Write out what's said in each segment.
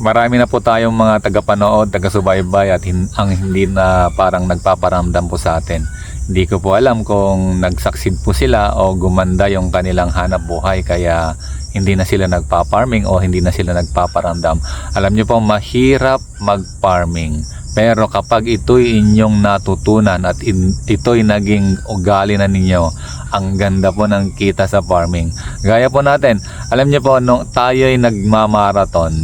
marami na po tayong mga tagapanood, taga-subaybay at hin- ang hindi na parang nagpaparamdam po sa atin. Hindi ko po alam kung nagsucceed po sila o gumanda yung kanilang hanap buhay kaya hindi na sila nagpa-farming o hindi na sila nagpaparamdam. Alam niyo po, mahirap mag-farming. Pero kapag ito'y inyong natutunan at in, ito'y naging ugali na ninyo, ang ganda po ng kita sa farming. Gaya po natin, alam niyo po, nung tayo'y nagmamarathon,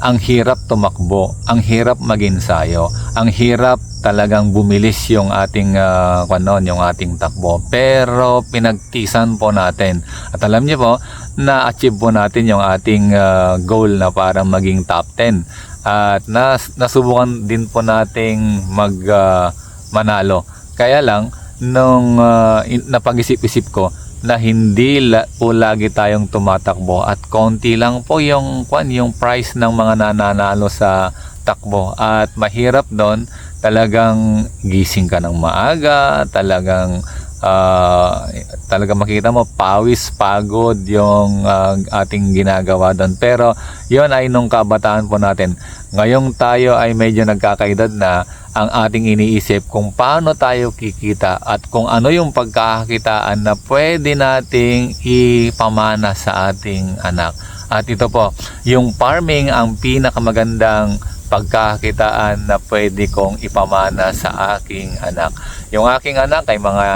ang hirap tumakbo, ang hirap mag-ensayo, ang hirap talagang bumilis yung ating uh, kanon, yung ating takbo. Pero pinagtisan po natin. At alam niyo po, na-achieve po natin yung ating ah, goal na para maging top 10. At nas, nasubukan din po nating mag ah, manalo. Kaya lang, nung ah, in- napag-isip-isip ko, na hindi la, po lagi tayong tumatakbo at konti lang po yung kwan yung price ng mga nananalo sa takbo. At mahirap doon talagang gising ka ng maaga talagang ah, talaga makita mo pawis pagod yung ah, ating ginagawa doon pero yon ay nung kabataan po natin ngayong tayo ay medyo nagkakaedad na ang ating iniisip kung paano tayo kikita at kung ano yung pagkakakitaan na pwede nating ipamana sa ating anak. At ito po, yung farming ang pinakamagandang pagkakakitaan na pwede kong ipamana sa aking anak. Yung aking anak ay mga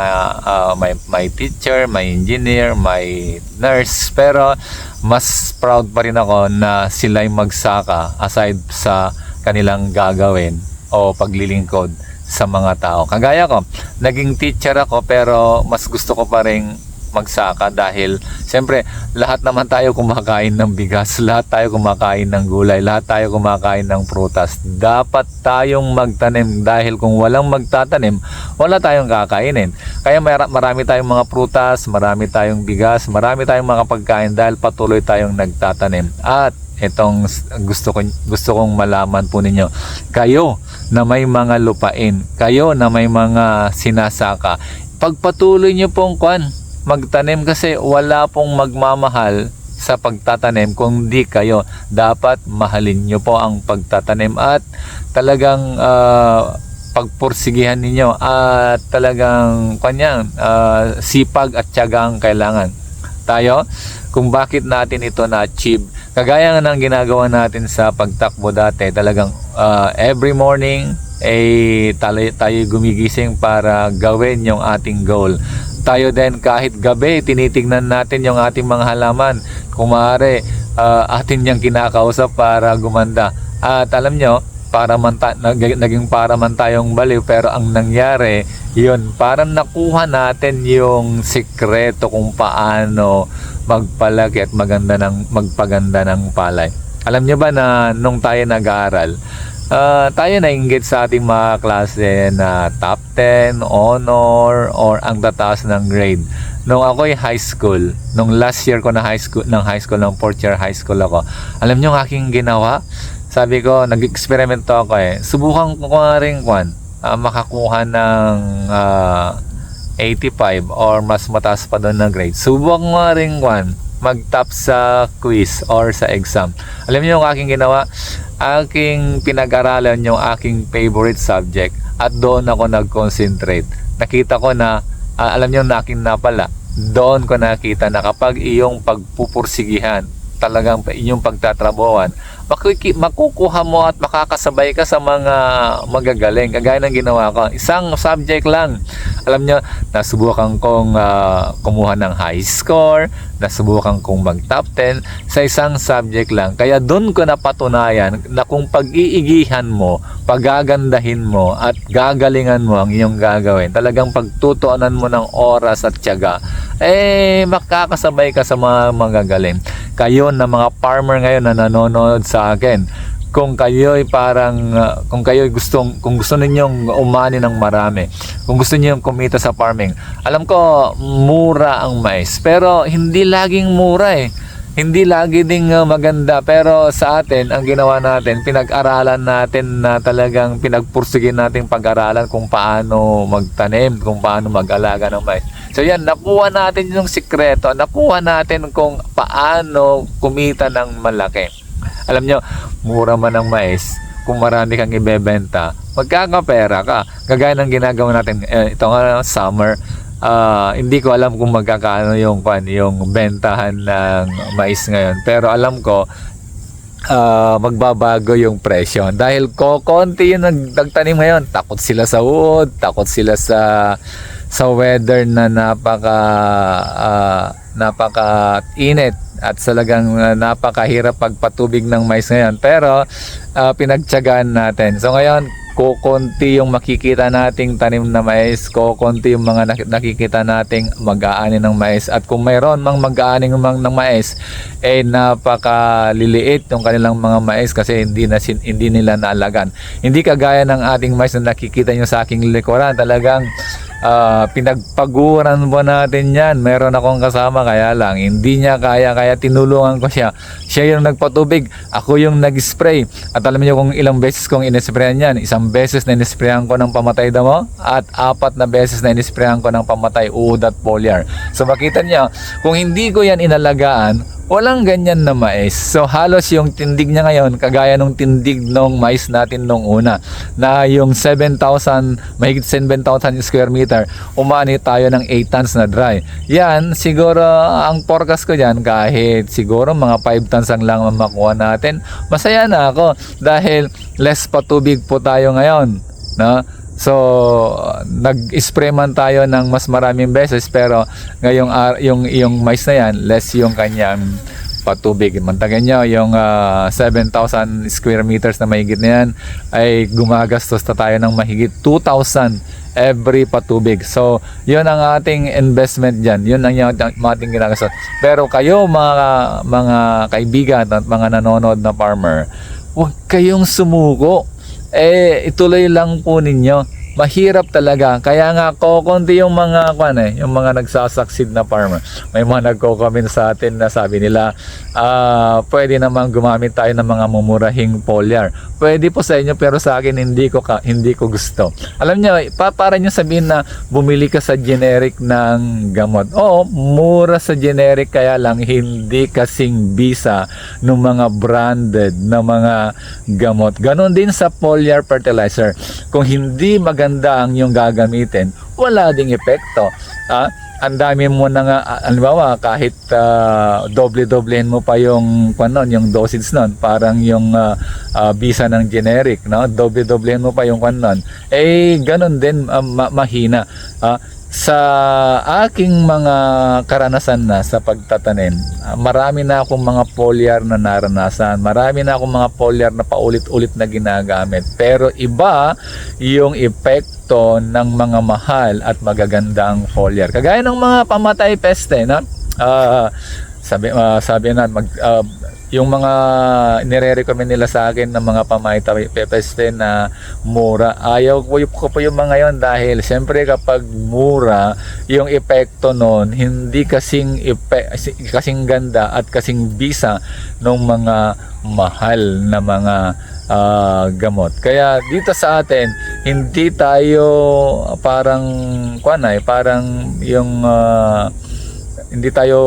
ah, may, may teacher, may engineer, may nurse pero mas proud pa rin ako na sila'y magsaka aside sa kanilang gagawin o paglilingkod sa mga tao. Kagaya ko, naging teacher ako pero mas gusto ko pa rin magsaka dahil siyempre lahat naman tayo kumakain ng bigas, lahat tayo kumakain ng gulay, lahat tayo kumakain ng prutas. Dapat tayong magtanim dahil kung walang magtatanim, wala tayong kakainin. Kaya mara- marami tayong mga prutas, marami tayong bigas, marami tayong mga pagkain dahil patuloy tayong nagtatanim. At itong gusto ko gusto kong malaman po ninyo kayo na may mga lupain kayo na may mga sinasaka pagpatuloy nyo pong kwan magtanim kasi wala pong magmamahal sa pagtatanim kung di kayo dapat mahalin nyo po ang pagtatanim at talagang ah, pagpursigihan ninyo at talagang kanya ah, sipag at tiyaga ang kailangan tayo kung bakit natin ito na-achieve. Kagaya ng ginagawa natin sa pagtakbo dati, talagang ah, every morning ay tayo, tayo gumigising para gawin yung ating goal. Tayo din kahit gabi, tinitignan natin yung ating mga halaman. Kung maaari, ah, atin niyang kinakausap para gumanda. At alam nyo, para man ta- nag- naging para man tayong baliw pero ang nangyari yun parang nakuha natin yung sikreto kung paano magpalaki at maganda ng magpaganda ng palay alam niyo ba na nung tayo nag-aaral ah, tayo nainggit sa ating mga klase na top 10, honor, or ang tataas ng grade. Nung ako'y high school, nung last year ko na high school, ng high school, ng fourth year high school ako, alam niyo ang aking ginawa? Sabi ko, nag-experimento ako eh. Subukan ko nga rin, Kwan, ah, makakuha ng ah, 85 or mas mataas pa doon na grade. Subukan ko nga rin, Kwan, mag-top sa quiz or sa exam. Alam niyo yung aking ginawa? Aking pinag-aralan yung aking favorite subject at doon ako nag-concentrate. Nakita ko na, ah, alam niyo na aking napala, doon ko nakita na kapag iyong pagpupursigihan, talagang inyong pagtatrabuhan, makiki- makukuha mo at makakasabay ka sa mga magagaling. Kagaya ng ginawa ko. Isang subject lang. Alam nyo, nasubukan kong ah, kumuha ng high score, nasubukan kong mag top 10 sa isang subject lang. Kaya doon ko napatunayan na kung pag-iigihan mo, pagagandahin mo at gagalingan mo ang iyong gagawin, talagang pagtutuunan mo ng oras at tiyaga, eh makakasabay ka sa mga magagaling. Kayo na mga farmer ngayon na nanonood sa akin, kung kayo ay parang uh, kung kayo ay gustong kung gusto ninyong umani ng marami kung gusto niyo kumita sa farming alam ko mura ang mais. Pero hindi laging mura eh. Hindi lagi ding uh, maganda. Pero sa atin ang ginawa natin pinag-aralan natin na talagang pinagpursige natin pag-aralan kung paano magtanim kung paano mag-alaga ng mais. So yan nakuha natin yung sikreto. Nakuha natin kung paano kumita ng malaki Alam nyo, mura man ang mais, kung marami kang ibebenta, magkakapera ka. Kagaya ng ginagawa natin, eh, ito nga summer, ah, hindi ko alam kung magkakaano yung, kwan, yung bentahan ng mais ngayon. Pero alam ko, ah, magbabago yung presyo. Dahil ko konti yung nag- nagtanim ngayon. Takot sila sa uod, takot sila sa sa weather na napaka ah, napaka init at talagang ah, napakahirap pagpatubig ng mais ngayon. Pero ah, pinagtyagaan natin. So ngayon, kukunti yung makikita nating tanim na mais, kukunti yung mga nak- nakikita nating mag-aani ng mais. At kung mayroon mang mag-aani ng, ng mais, eh napakaliliit yung kanilang mga mais kasi hindi na hindi nila naalagan. Hindi kagaya ng ating mais na nakikita nyo sa aking likuran, talagang ah, pinagpaguran mo natin yan. Meron akong kasama kaya lang hindi niya kaya kaya tinulungan ko siya. Siya yung nagpatubig, ako yung nag-spray. At alam niyo kung ilang beses kong inisprayan yan. Isang beses na inisprayan ko ng pamatay damo at apat na beses na inisprayan ko ng pamatay uod at foliar. So makita niyo, kung hindi ko yan inalagaan, walang ganyan na mais. So halos yung tindig niya ngayon kagaya nung tindig nung mais natin nung una na yung 7,000 mahigit 7,000 square meter umani tayo ng 8 tons na dry. Yan siguro ang forecast ko diyan kahit siguro mga 5 tons ang lang ang makuha natin. Masaya na ako dahil less patubig po tayo ngayon, no? So, nag-spray man tayo ng mas maraming beses pero ngayong ar- yung yung mais na yan, less yung kanyang patubig. Mantagan nyo, yung ah, 7,000 square meters na mahigit na yan ay gumagastos na tayo ng mahigit 2,000 every patubig. So, yun ang ating investment dyan. Yun ang ating ginagastos. Pero kayo mga mga kaibigan at mga nanonood na farmer, huwag kayong sumuko eh ituloy lang po ninyo. Mahirap talaga. Kaya nga kokonti yung mga kwan eh, yung mga nagsasucceed na farmer. May mga nagko-comment sa atin na sabi nila, ah, pwede naman gumamit tayo ng mga mumurahing foliar. Pwede po sa inyo pero sa akin hindi ko ka, hindi ko gusto. Alam niyo, pa para niyo sabihin na bumili ka sa generic ng gamot. Oo, mura sa generic kaya lang hindi kasing bisa ng mga branded na mga gamot. Ganon din sa foliar fertilizer. Kung hindi maganda ang yung gagamitin, wala ding epekto. Ah, ang dami mo na nga, ah, halimbawa, kahit ah, doble-doblehin mo pa yung, panon, yung dosage nun, parang yung ah, ah, bisa ng generic, no? doble-doblehin mo pa yung panon, eh, ganun din, ah, ma- mahina. Ah, sa aking mga karanasan na sa pagtatanim, ah, marami na akong mga foliar na naranasan. Marami na akong mga foliar na paulit-ulit na ginagamit. Pero iba yung epekto ng mga mahal at magagandang foliar. Kagaya ng mga pamatay peste, na Ah, sabi ah, sabi na mag ah, yung mga nire-recommend nila sa akin ng mga pamatay peste na mura. Ayaw ko, ko po yung mga yon dahil siyempre kapag mura, yung epekto nun hindi kasing epe, kasing ganda at kasing bisa ng mga mahal na mga ah, gamot. Kaya dito sa atin, hindi tayo parang kuanay, parang yung ah, hindi tayo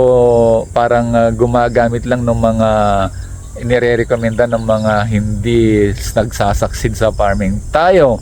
parang ah, gumagamit lang ng mga inire-recommenda ng mga hindi nagsasucceed sa farming. Tayo,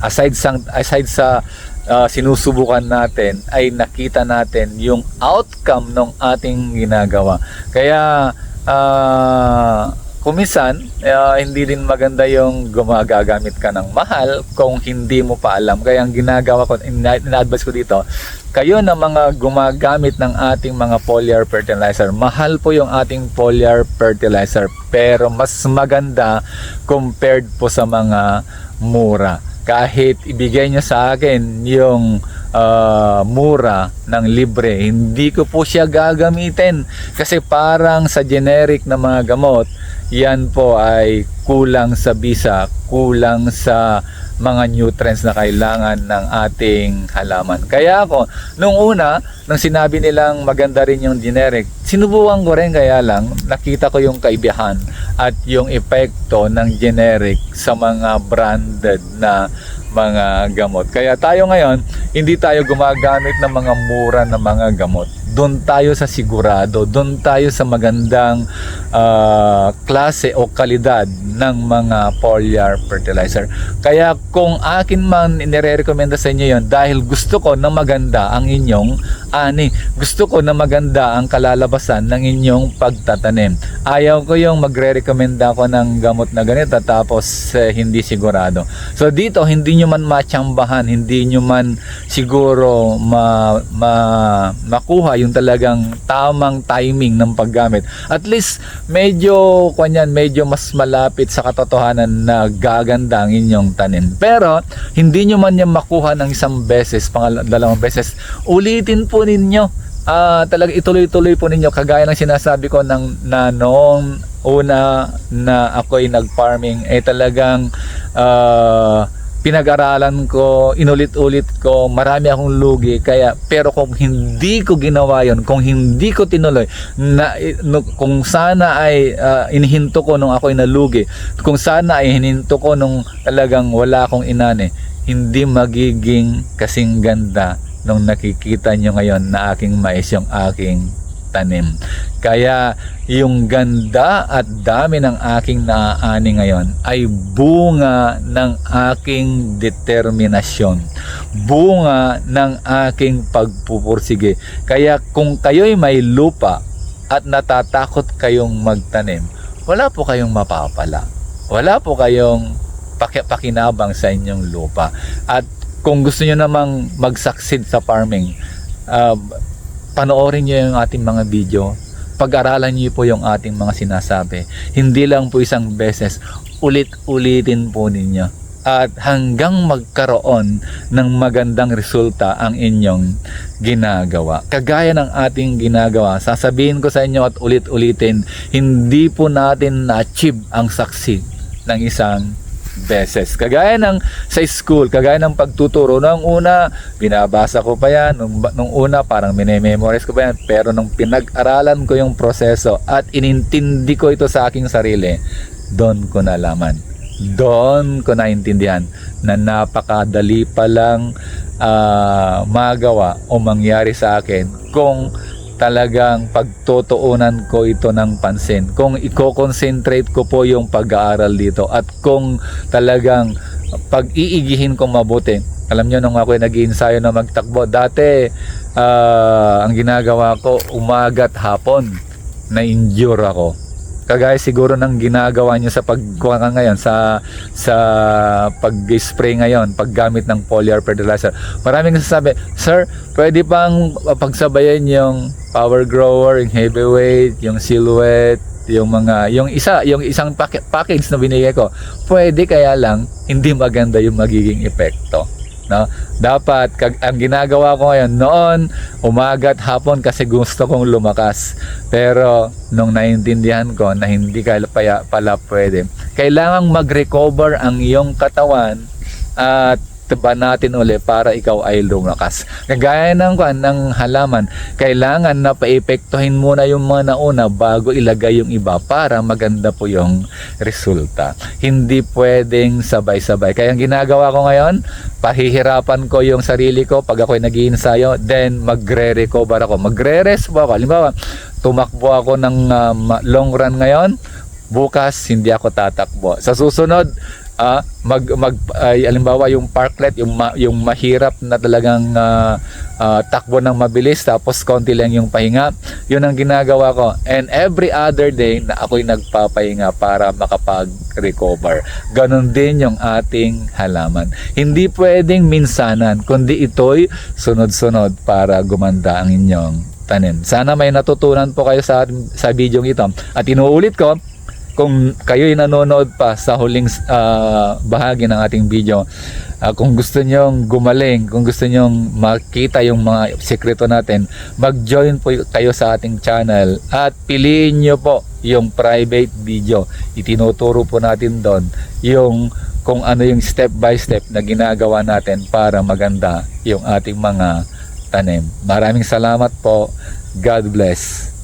aside sa aside sa ah, sinusubukan natin ay nakita natin yung outcome ng ating ginagawa. Kaya ah, kumisan ah, hindi din maganda yung gumagagamit ka ng mahal kung hindi mo pa alam. Kaya ang ginagawa ko, ina- ina-advise ko dito, kayo na mga gumagamit ng ating mga foliar fertilizer, mahal po yung ating foliar fertilizer pero mas maganda compared po sa mga mura. Kahit ibigay niyo sa akin yung ah, mura ng libre, hindi ko po siya gagamitin kasi parang sa generic na mga gamot, yan po ay kulang sa bisa, kulang sa mga nutrients na kailangan ng ating halaman. Kaya ako, nung una, nung sinabi nilang maganda rin yung generic, sinubukan ko rin kaya lang, nakita ko yung kaibihan at yung epekto ng generic sa mga branded na mga gamot. Kaya tayo ngayon, hindi tayo gumagamit ng mga mura na mga gamot. doon tayo sa sigurado, doon tayo sa magandang ah, klase o kalidad ng mga foliar fertilizer. Kaya kung akin man nire-recommenda sa inyo yon dahil gusto ko na maganda ang inyong ani, gusto ko na maganda ang kalalabasan ng inyong pagtatanim. Ayaw ko yung magre-recommenda ko ng gamot na ganito tapos eh, hindi sigurado. So dito hindi nyo man matsambahan, hindi nyo man siguro ma, ma, makuha yung talagang tamang timing ng paggamit. At least medyo kanyan, medyo mas malapit sa katotohanan na gaganda ang inyong tanim. Pero hindi nyo man yan makuha ng isang beses, pangal- dalawang beses, ulitin po ninyo. Ah talaga ituloy-tuloy po ninyo kagaya ng sinasabi ko ng na noong una na ako'y nag-farming eh talagang ah, pinag-aralan ko, inulit-ulit ko, marami akong lugi kaya pero kung hindi ko ginawa yon, kung hindi ko tinuloy na eh, no- kung sana ay ah, inihinto ko nung ako'y nalugi, kung sana ay hininto ko nung talagang wala akong inani, hindi magiging kasing ganda nung nakikita nyo ngayon na aking mais yung aking tanim. Kaya yung ganda at dami ng aking naaani ngayon ay bunga ng aking determinasyon. Bunga ng aking pagpupursige. Kaya kung kayo'y may lupa at natatakot kayong magtanim, wala po kayong mapapala. Wala po kayong paki- pakinabang sa inyong lupa. At kung gusto nyo namang mag-succeed sa farming, uh, panoorin nyo yung ating mga video, pag-aralan nyo po yung ating mga sinasabi. Hindi lang po isang beses, ulit-ulitin po ninyo. At hanggang magkaroon ng magandang resulta ang inyong ginagawa. Kagaya ng ating ginagawa, sasabihin ko sa inyo at ulit-ulitin, hindi po natin na-achieve ang succeed ng isang beses. Kagaya ng sa school, kagaya ng pagtuturo. Nung una, binabasa ko pa yan. Nung, nung una, parang minememorize ko pa yan. Pero nung pinag-aralan ko yung proseso at inintindi ko ito sa aking sarili, doon ko nalaman. Doon ko naintindihan na napakadali palang ah, magawa o mangyari sa akin kung talagang pagtutuunan ko ito ng pansin. Kung i-concentrate ko po yung pag-aaral dito at kung talagang pag-iigihin ko mabuti. Alam nyo, nung ako ay nag-iinsayo na magtakbo, dati ah, ang ginagawa ko, umagat hapon, na-injure ako. Kagaya siguro ng ginagawa nyo sa pagkuha ngayon, sa, sa pag-spray ngayon, paggamit ng foliar fertilizer. Maraming nagsasabi, Sir, pwede pang pagsabayan yung power grower, yung heavyweight, yung silhouette, yung mga yung isa yung isang pack- package na binigay ko pwede kaya lang hindi maganda yung magiging epekto no? Dapat kag, ang ginagawa ko ngayon noon umagat hapon kasi gusto kong lumakas. Pero nung naintindihan ko na hindi pala, pala pwede kailangang mag-recover ang iyong katawan at ba natin uli para ikaw ay lumakas. Kagaya ng, ng halaman, kailangan na paepektuhin muna yung mga nauna bago ilagay yung iba para maganda po yung resulta. Hindi pwedeng sabay-sabay. Kaya ang ginagawa ko ngayon, pahihirapan ko yung sarili ko pag ako'y nag ensayo then magre-recover ako. Magre-rest po ako. Halimbawa, tumakbo ako ng um, long run ngayon, bukas hindi ako tatakbo. Sa susunod, ah, mag mag ay, alimbawa yung parklet, yung ma- yung mahirap na talagang ah, ah, takbo ng mabilis tapos konti lang yung pahinga. Yun ang ginagawa ko. And every other day na ako'y nagpapahinga para makapag-recover. Ganon din yung ating halaman. Hindi pwedeng minsanan, kundi ito'y sunod-sunod para gumanda ang inyong tanim. Sana may natutunan po kayo sa sa video ito. At inuulit ko, kung kayo'y nanonood pa sa huling ah, bahagi ng ating video, ah, kung gusto nyong gumaling, kung gusto nyong makita yung mga sekreto natin, mag-join po kayo sa ating channel at piliin nyo po yung private video. Itinuturo po natin doon yung kung ano yung step by step na ginagawa natin para maganda yung ating mga tanim. Maraming salamat po. God bless.